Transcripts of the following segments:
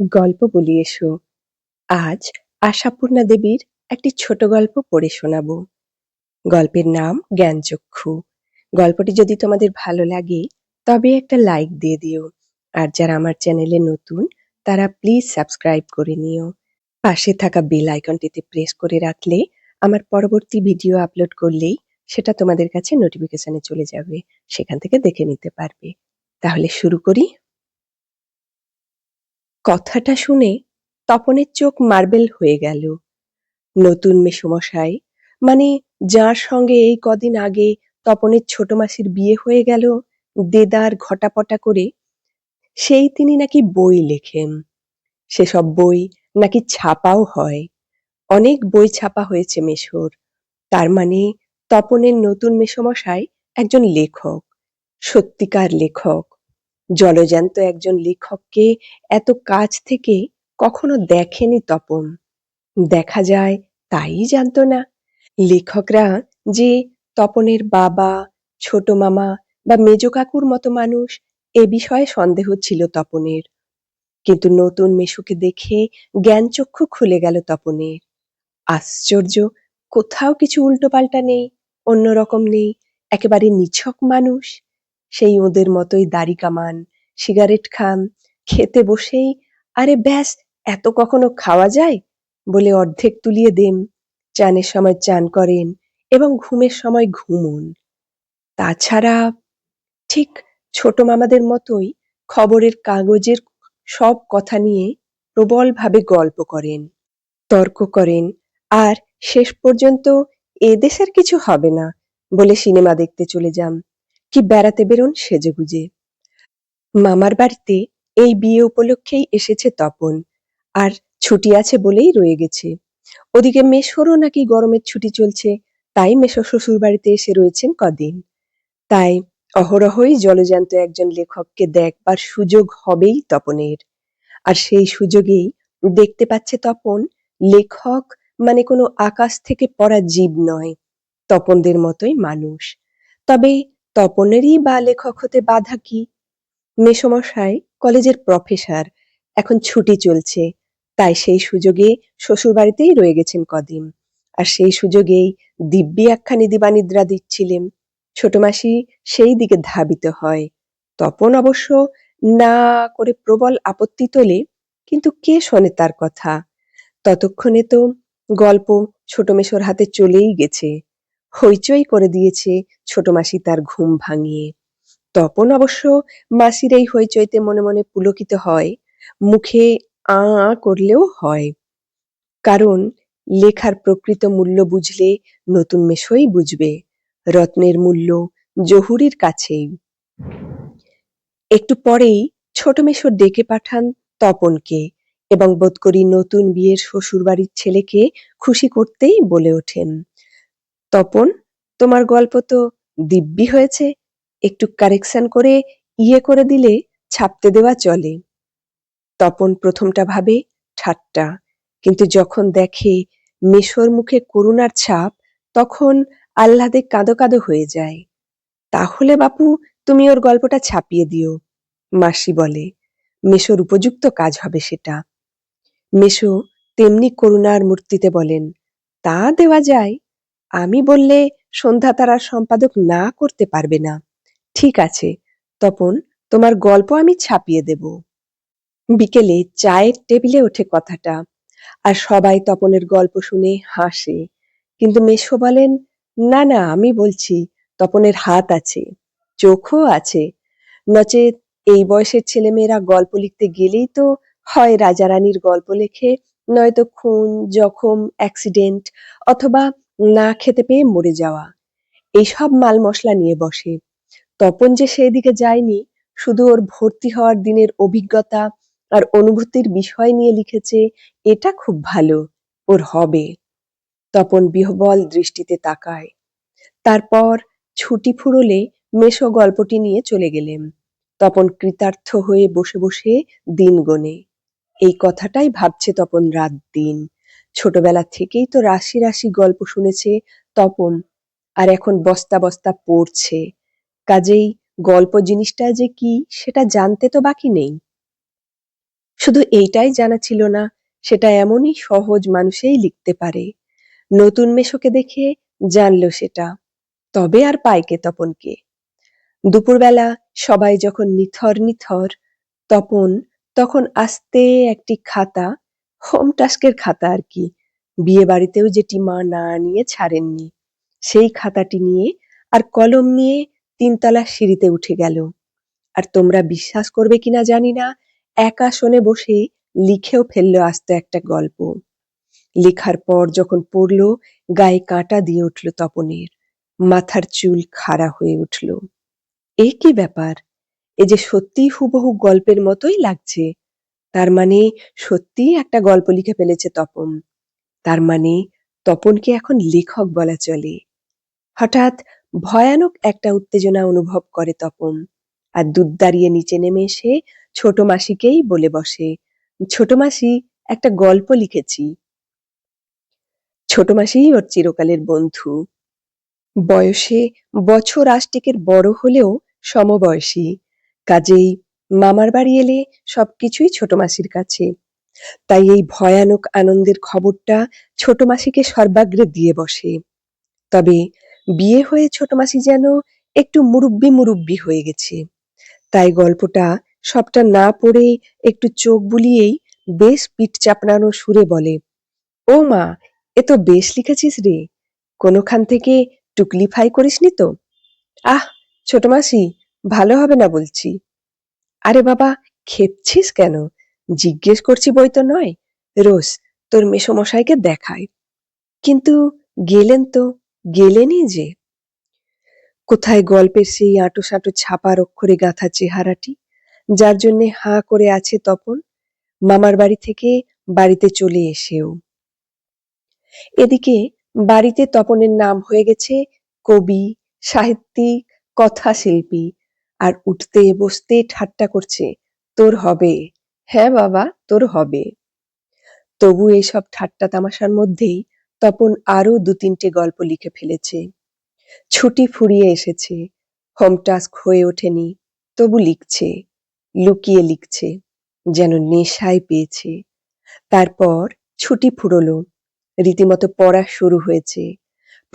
গল্প বলি এসো। আজ আশাপূর্ণা দেবীর একটি ছোট গল্প পড়ে শোনাবো। গল্পের নাম জ্ঞানচক্ষু। গল্পটি যদি তোমাদের ভালো লাগে, তবে একটা লাইক দিয়ে দিও। আর যারা আমার চ্যানেলে নতুন, তারা প্লিজ সাবস্ক্রাইব করে নিও। পাশে থাকা বেল আইকনটিতে প্রেস করে রাখলে আমার পরবর্তী ভিডিও আপলোড করলেই সেটা তোমাদের কাছে নোটিফিকেশনে চলে যাবে। সেখান থেকে দেখে নিতে পারবে। তাহলে শুরু করি। কথাটা শুনে তপনের চোখ মার্বেল হয়ে গেল। নতুন মেসোমশাই মানে যার সঙ্গে এই কদিন আগে তপনের ছোট মাসির বিয়ে হয়ে গেল, দেদার ঘটাপটা করে, সেই তিনি নাকি বই লেখেন। সেসব বই নাকি ছাপাও হয়। অনেক বই ছাপা হয়েছে মেশোর তার মানে তপনের নতুন মেসোমশাই একজন লেখক, সত্যিকার লেখক। জলজ্যান্ত একজন লেখককে এত কাছ থেকে কখনো দেখেনি তপন। দেখা যায় তাই জানতো না। লেখকরা যে তপনের বাবা, ছোট মামা বা মেজ কাকুর মতো মানুষ, এ বিষয়ে সন্দেহ ছিল তপনের। কিন্তু নতুন মেশুকে দেখে জ্ঞানচক্ষু খুলে গেল তপনের। আশ্চর্য, কোথাও কিছু উল্টোপাল্টা নেই, অন্যরকম নেই, একেবারে নিছক মানুষ। সেই ওদের মতোই দাড়ি কামান সিগারেট খান, খেতে বসেই, আরে ব্যাস, এত কখনো খাওয়া যায়? বলে অর্ধেক তুলিয়ে দেন। চানের সময় চান করেন এবং ঘুমের সময় ঘুমুন। তাছাড়া ঠিক ছোট মামাদের মতোই খবরের কাগজের সব কথা নিয়ে প্রবলভাবে গল্প করেন, তর্ক করেন, আর শেষ পর্যন্ত এদেশের কিছু হবে না বলে সিনেমা দেখতে চলে যান। কি বেড়াতে বেরোন সেজেগুজে মামার বাড়িতে এই বিয়ে উপলক্ষেই এসেছে তপন, আর ছুটি আছে বলেই রয়ে গেছে। ওদিকে মেশোরও নাকি গরমের ছুটি চলছে, তাই মেশো শ্বশুর বাড়িতে এসে রয়েছেন কদিন। তাই অহরহই জলজান্ত একজন লেখককে দেখবার সুযোগ হবেই তপনের। আর সেই সুযোগেই দেখতে পাচ্ছে তপন, লেখক মানে কোনো আকাশ থেকে পড়া জীব নয়, তপনদের মতোই মানুষ। তবে তপনেরই বা লেখক হতে বাধা কি? মেসমশাই কলেজের প্রফেসর, এখন ছুটি চলছে। তাই সেই সুযোগে শ্বশুরবাড়িতেই রয়ে গেছেন কদিন আর সেই সুযোগেই দিব্যি একখানি দিবানিদ্রা দিচ্ছিলেন। ছোট মাসি সেই দিকে ধাবিত হয়। তপন অবশ্য না করে প্রবল আপত্তি তোলে, কিন্তু কে শোনে তার কথা? ততক্ষণে তো গল্প ছোট মেশোর হাতে চলেই গেছে। হইচই করে দিয়েছে ছোট মাসি তার ঘুম ভাঙিয়ে। তপন অবশ্য মাসির এই হইচইতে মনে মনে পুলকিত হয়, মুখে আ আ করলেও হয়। কারণ লেখার প্রকৃত মূল্য বুঝলে নতুন মেশোই বুঝবে, রত্নের মূল্য জহুরির কাছেই। একটু পরেই ছোট মেশো ডেকে পাঠান তপনকে এবং বোধ করি নতুন বিয়ের শ্বশুরবাড়ির ছেলেকে খুশি করতেই বলে ওঠেন। তপন, তোমার গল্প তো দিব্যি হয়েছে, একটু কারেকশন করে ইয়ে করে দিলে ছাপতে দেওয়া চলে। তপন প্রথমটা ভাবে ঠাট্টা, কিন্তু যখন দেখে মেশোর মুখে করুণার ছাপ, তখন আহ্লাদে কাঁদো কাঁদো হয়ে যায়। তাহলে বাপু, তুমি ওর গল্পটা ছাপিয়ে দিও, মাসি বলে। মেশোর উপযুক্ত কাজ হবে সেটা। মেশো তেমনি করুণার মূর্তিতে বলেন, তা দেওয়া যায়। আমি বললে সন্ধ্যা তারা সম্পাদক না করতে পারবে না। ঠিক আছে, তপন, তোমার গল্প আমি ছাপিয়ে দেব। বিকেলে চায়ের টেবিলে ওঠে কথাটা, আর সবাই তপনের গল্প শুনে হাসে। কিন্তু মেশো বলেন, না না, আমি বলছি, তপনের হাত আছে, চোখও আছে। নচেত এই বয়সের ছেলেমেয়েরা গল্প লিখতে গেলেই তো হয় রাজারানীর গল্প লেখে, নয়তো খুন, জখম, অ্যাক্সিডেন্ট, অথবা না খেতে পেয়ে মরে যাওয়া। এইসব মাল মশলা নিয়ে বসে। তপন যে সেদিকে যায়নি, শুধু ওর ভর্তি হওয়ার দিনের অভিজ্ঞতা আর অনুভূতির বিষয় নিয়ে লিখেছে, এটা খুব ভালো, ওর হবে। তপন বিহবল দৃষ্টিতে তাকায়। তারপর ছুটি ফুরলে মেশো গল্পটি নিয়ে চলে গেলেন। তপন কৃতার্থ হয়ে বসে বসে দিন গোনে। এই কথাটাই ভাবছে তপন রাত দিন। ছোটবেলা থেকেই তো রাশি রাশি গল্প শুনেছে তপন, আর এখন বস্তা বস্তা পড়ছে। কাজেই গল্প জিনিসটা যে কি, সেটা জানতে তো বাকি নেই। শুধু এইটাই জানা ছিল না, সেটা এমনই সহজ মানুষেই লিখতে পারে। নতুন মেশোকে দেখে জানলো সেটা, তবে আর পাইকে তপনকে? দুপুরবেলা সবাই যখন নিথর নিথর, তপন তখন আস্তে একটি খাতা হোম টাস্কের খাতা আর কি। বিয়ে বাড়িতেও যেটি মা না নিয়ে ছাড়েননি, সেই খাতাটি নিয়ে আর কলম নিয়ে তিনতলা সিঁড়িতে উঠে গেল। আর তোমরা বিশ্বাস করবে কিনা জানি না, এক আসনে বসে লিখেও ফেলল আস্ত একটা গল্প। লেখার পর যখন পড়ল, গায়ে কাঁটা দিয়ে উঠল তপনের। মাথার চুল খাড়া হয়ে উঠল। এ কি ব্যাপার? এ যে সত্যিই হুবহু গল্পের মতোই লাগছে। তার মানে সত্যিই একটা গল্প লিখে ফেলেছে তপন। তার মানে তপনকে এখন লেখক বলা চলে। হঠাৎ ভয়ানক একটা উত্তেজনা অনুভব করে তপন আর দুধ দাঁড়িয়ে নিচে নেমে এসে ছোট মাসিকেই বলে বসে, ছোট মাসি, একটা গল্প লিখেছি। ছোট মাসিই ওর চিরকালের বন্ধু। বয়সে বছর আষ্টেকের বড় হলেও সমবয়সী। কাজেই মামার বাড়ি এলে সবকিছুই ছোট মাসির কাছে। তাই এই ভয়ানক আনন্দের খবরটা ছোট মাসিকে সর্বাগ্রে দিয়ে বসে। তবে বিয়ে হয়ে ছোট মাসি যেন একটু মুরব্বি মুরব্বি হয়ে গেছে। তাই গল্পটা সবটা না পড়ে একটু চোখ বুলিয়েই বেশ পিঠ চাপড়ানো সুরে বলে, ও মা, এ তো বেশ লিখেছিস রে। কোনোখান থেকে টুকলিফাই করিসনি তো? আহ, ছোট মাসি, ভালো হবে না বলছি। আরে বাবা, খেপছিস কেন? জিজ্ঞেস করছি বই তো নয়। রোজ তোর মেসমশাইকে দেখায় কিন্তু গেলেন তো, গেলেনই যে। কোথায় গল্পের সেই আঁটো সাঁটো ছাপার অক্ষরে গাঁথা চেহারাটি? যার জন্যে হাঁ করে আছে তপন। মামার বাড়ি থেকে বাড়িতে চলে এসেও। এদিকে বাড়িতে তপনের নাম হয়ে গেছে কবি, সাহিত্যিক কথা শিল্পী আর উঠতে বসতে ঠাট্টা করছে, তোর হবে। হ্যাঁ বাবা, তোর হবে। তবু এইসব ঠাট্টা তামাশার মধ্যেই তপন আরও দু তিনটে গল্প লিখে ফেলেছে। ছুটি ফুরিয়ে এসেছে, হোম টাস্ক হয়ে ওঠেনি, তবু লিখছে, লুকিয়ে লিখছে, যেন নেশায় পেয়েছে। তারপর ছুটি ফুরলো, রীতিমতো পড়া শুরু হয়েছে।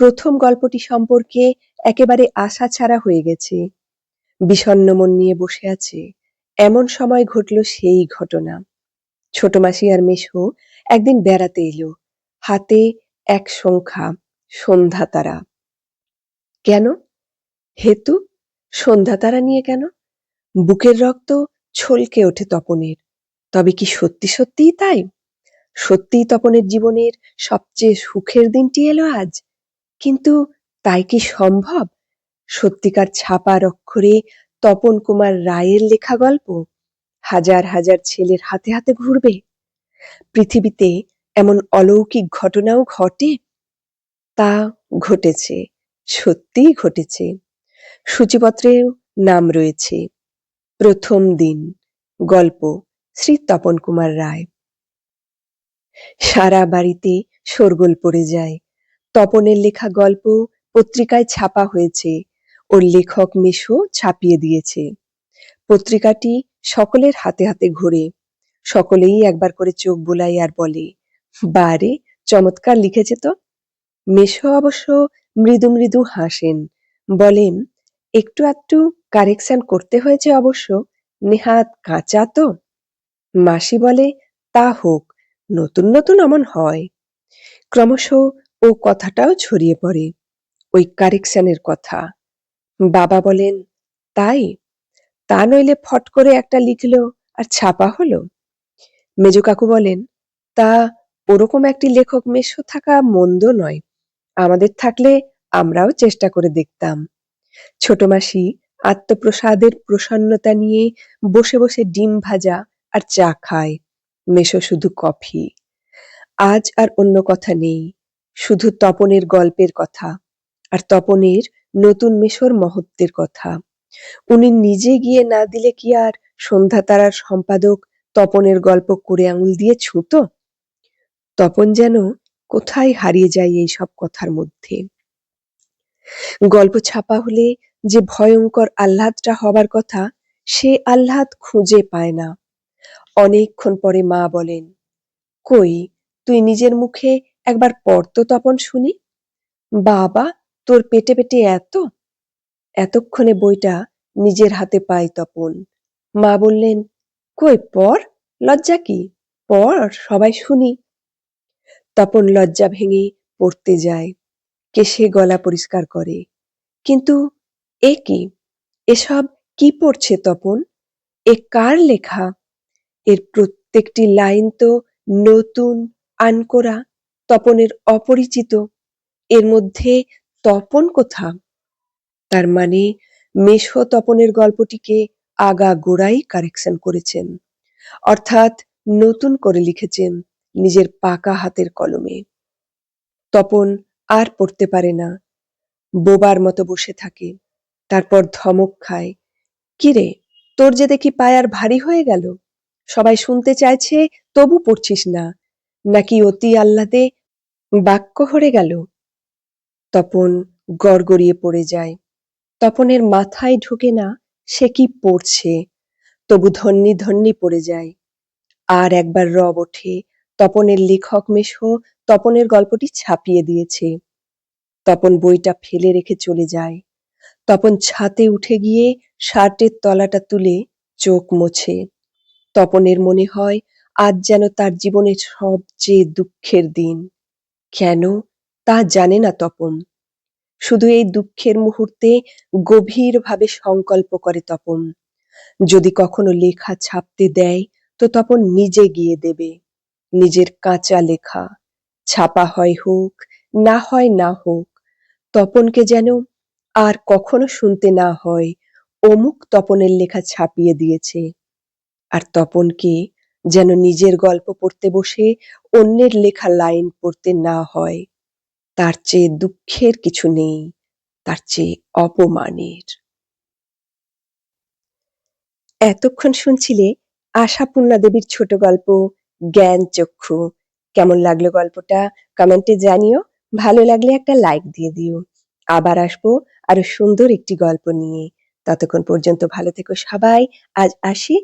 প্রথম গল্পটি সম্পর্কে একেবারে আশা ছাড়া হয়ে গেছে। বিষণ্ণ মন নিয়ে বসে আছে। এমন সময় ঘটল সেই ঘটনা। ছোট মাসি আর মেশো একদিন বেড়াতে এলো। হাতে এক সংখ্যা সন্ধ্যা তারা। কেন? হেতু? সন্ধ্যা তারা নিয়ে কেন? বুকের রক্ত ছলকে ওঠে তপনের। তবে কি সত্যি সত্যিই তাই? সত্যিই তপনের জীবনের সবচেয়ে সুখের দিনটি এলো আজ। কিন্তু তাই কি সম্ভব? সত্যিকার ছাপার অক্ষরে তপন কুমার রায়ের লেখা গল্প হাজার হাজার ছেলের হাতে হাতে ঘুরবে। পৃথিবীতে এমন অলৌকিক ঘটনাও ঘটে? তা ঘটেছে, সত্যিই ঘটেছে। সূচিপত্রেও নাম রয়েছে, প্রথম দিন, গল্প শ্রী তপন কুমার রায়। সারা বাড়িতে শোরগোল পড়ে যায়। তপনের লেখা গল্প পত্রিকায় ছাপা হয়েছে ওর লেখক মেশো ছাপিয়ে দিয়েছে। পত্রিকাটি সকলের হাতে হাতে ঘোরে। সকলেই একবার করে চোখ বোলাই আর বলে বারে চমৎকার লিখেছে তো। মেশো অবশ্য মৃদু মৃদু হাসেন। বলেন, একটু একটু কারেকশন করতে হয়েছে অবশ্য, নেহাত কাঁচা তো? মাসি বলে, তা হোক, নতুন নতুন অমন হয়। ক্রমশ ও কথাটাও ছড়িয়ে পড়ে, ওই কারেকশনের কথা। বাবা বলেন, তাই? তা নইলে ফট করে একটা লিখলো আর ছাপা হলো। মেজু কাকু বলেন, তা ওরকম একটি লেখক মেশো থাকা মন্দ নয়। আমাদের থাকলে আমরাও চেষ্টা করে দেখতাম। ছোট মাসি আত্মপ্রসাদের প্রসন্নতা নিয়ে বসে বসে ডিম ভাজা আর চা খায়। মেশো শুধু কফি। আজ আর অন্য কথা নেই। শুধু তপনের গল্পের কথা। আর তপনের নতুন মেশোর মহত্বের কথা। উনি নিজে গিয়ে না দিলে কি আর সন্ধ্যা তারার সম্পাদক তপনের গল্প করে আঙুল দিয়ে ছুতো? তপন যেন কোথায় হারিয়ে যায় এই সব কথার মধ্যে। গল্প ছাপা হলে যে ভয়ঙ্কর আহ্লাদটা হবার কথা, সে আহ্লাদ খুঁজে পায় না। অনেকক্ষণ পরে মা বলেন, কই, তুই নিজের মুখে একবার পড় তো তপন শুনি? বাবা তোর পেটে পেটে এত? এতক্ষণে বইটা নিজের হাতে পাই তপন। মা বললেন, কই, পড়, লজ্জা কি? পর সবাই শুনি। তপন লজ্জা ভেঙে পড়তে যায় কেশে গলা পরিষ্কার করে। কিন্তু এ কি? এসব কি পড়ছে তপন? এ কার লেখা? এর প্রত্যেকটি লাইন তো নতুন, আনকোরা, তপনের অপরিচিত। এর মধ্যে তপন কোথা? তার মানে মেশো তপনের গল্পটিকে আগা গোড়াই কারেকশন করেছেন। অর্থাৎ নতুন করে লিখেছেন নিজের পাকা হাতের কলমে। তপন আর পড়তে পারে না। বোবার মতো বসে থাকে। তারপর ধমক খায়। কিরে তোর যে দেখি পায়ার ভারী হয়ে গেল? সবাই শুনতে চাইছে তবু পড়ছিস না। নাকি অতি আহ্লাদে বাক্য হরে গেল? তপন গড়গড়িয়ে পড়ে যায়। তপনের মাথায় ঢোকে না সে কি পড়ছে, তবু ধন্যি ধন্যি পড়ে যায়। আর একবার রব ওঠে, তপনের লেখক মেশো তপনের গল্পটি ছাপিয়ে দিয়েছে। তপন বইটা ফেলে রেখে চলে যায়। তপন ছাতে উঠে গিয়ে শার্টের তলাটা তুলে চোখ মোছে। তপনের মনে হয়, আজ যেন তার জীবনের সবচেয়ে দুঃখের দিন। কেন? তা জানে না তপন। শুধু এই দুঃখের মুহূর্তে গভীরভাবে সংকল্প করে তপন। যদি কখনো লেখা ছাপতে দেয়, তো তপন নিজে গিয়ে দেবে। নিজের কাঁচা লেখা। ছাপা হয় হোক, না হয় না হোক, তপনকে যেন আর কখনো শুনতে না হয়, অমুক তপনের লেখা ছাপিয়ে দিয়েছে। আর তপনকে যেন নিজের গল্প পড়তে বসে অন্যের লেখা লাইন পড়তে না হয়। তার চেয়ে দুঃখের কিছু নেই, তার চেয়ে অপমানের। এতক্ষণ শুনছিলে আশাপূর্ণা দেবীর ছোট গল্প, জ্ঞান চক্ষু। কেমন লাগল গল্পটা? কমেন্টে জানিও। ভালো লাগলে একটা লাইক দিয়ে দিও। আবার আসব আরও সুন্দর একটি গল্প নিয়ে। ততক্ষণ পর্যন্ত ভালো থেকো সবাই। আজ আসি।